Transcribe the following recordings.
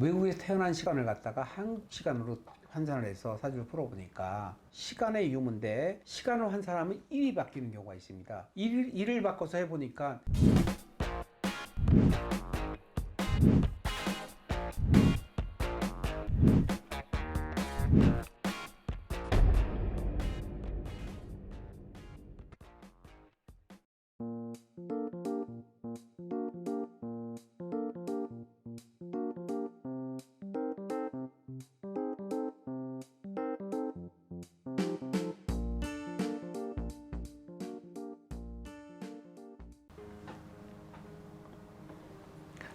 외국에서 태어난 시간을 갖다가 한국 시간으로 환산을 해서 사주를 풀어보니까 시간의 유무인데 시간을 환산하면 일이 바뀌는 경우가 있습니다. 일, 일을 바꿔서 해보니까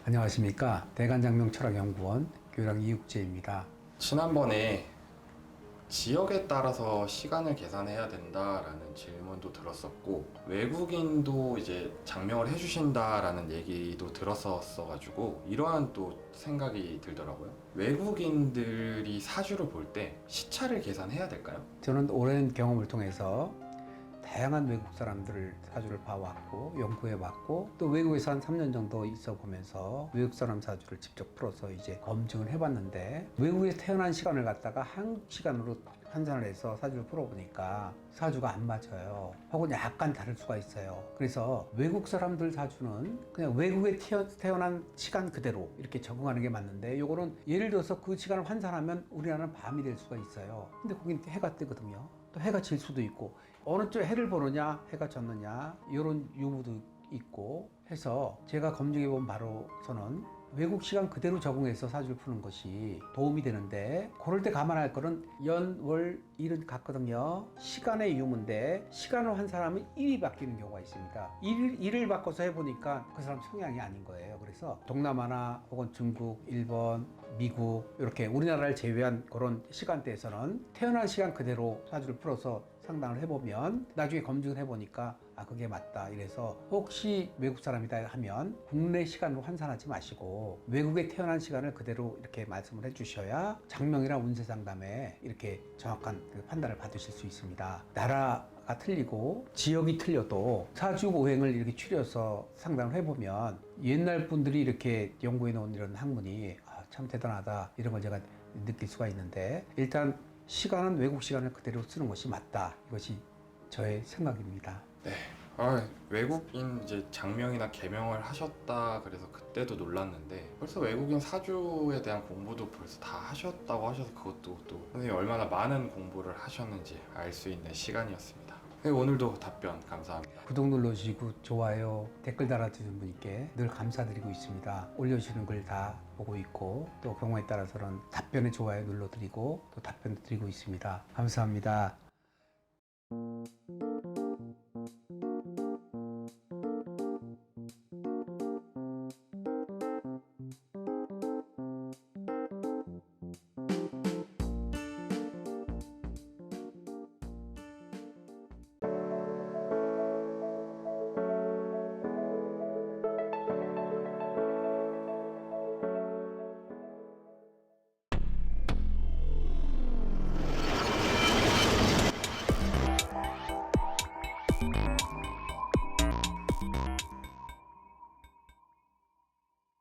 안녕하십니까 대간장명 철학연구원 교양 이육재입니다. 지난번에 지역에 따라서 시간을 계산해야 된다라는 질문도 들었었고 외국인도 이제 장명을 해주신다라는 얘기도 들었었어가지고 이러한 또 생각이 들더라고요. 외국인들이 사주를 볼 때 시차를 계산해야 될까요? 저는 오랜 경험을 통해서 다양한 외국 사람들을 사주를 봐왔고 연구해봤고 또 외국에서 한 3년 정도 있어 보면서 외국 사람 사주를 직접 풀어서 이제 검증을 해봤는데 외국에서 태어난 시간을 갖다가 한국 시간으로 환산을 해서 사주를 풀어보니까 사주가 안 맞아요. 혹은 약간 다를 수가 있어요. 그래서 외국 사람들 사주는 그냥 외국에 태어, 태어난 시간 그대로 이렇게 적응하는 게 맞는데 요거는 예를 들어서 그 시간을 환산하면 우리나라는 밤이 될 수가 있어요. 근데 거긴 해가 뜨거든요. 또 해가 질 수도 있고 어느 쪽 해를 보느냐 해가 졌느냐 이런 유무도 있고 해서 제가 검증해 본 바로서는 외국 시간 그대로 적응해서 사주를 푸는 것이 도움이 되는데 그럴 때 감안할 거는 연, 월, 일은 같거든요. 시간의 유무인데 시간을 환산하면 일이 바뀌는 경우가 있습니다. 일, 일을 바꿔서 해보니까 그 사람 성향이 아닌 거예요. 그래서 동남아나 혹은 중국, 일본, 미국 이렇게 우리나라를 제외한 그런 시간대에서는 태어난 시간 그대로 사주를 풀어서 상담을 해보면 나중에 검증을 해보니까 아 그게 맞다 이래서 혹시 외국 사람이다 하면 국내 시간으로 환산하지 마시고 외국에 태어난 시간을 그대로 이렇게 말씀을 해주셔야 장명이나 운세 상담에 이렇게 정확한 그 판단을 받으실 수 있습니다. 나라 가 틀리고 지역이 틀려도 사주 오행을 이렇게 추려서 상담을 해보면 옛날 분들이 이렇게 연구해 놓은 이런 학문이 아, 참 대단하다 이런 걸 제가 느낄 수가 있는데 일단 시간은 외국 시간을 그대로 쓰는 것이 맞다. 이것이 저의 생각입니다. 네. 아, 외국인 이제 장명이나 개명을 하셨다 그래서 그때도 놀랐는데 벌써 외국인 사주에 대한 공부도 벌써 다 하셨다고 하셔서 그것도 또 선생님이 얼마나 많은 공부를 하셨는지 알 수 있는 시간이었습니다. 네, 오늘도 답변 감사합니다. 구독 눌러주시고 좋아요, 댓글 달아주신 분께 늘 감사드리고 있습니다. 올려주시는 글 다 보고 있고 또 경우에 따라서는 답변에 좋아요 눌러드리고 또 답변 드리고 있습니다. 감사합니다.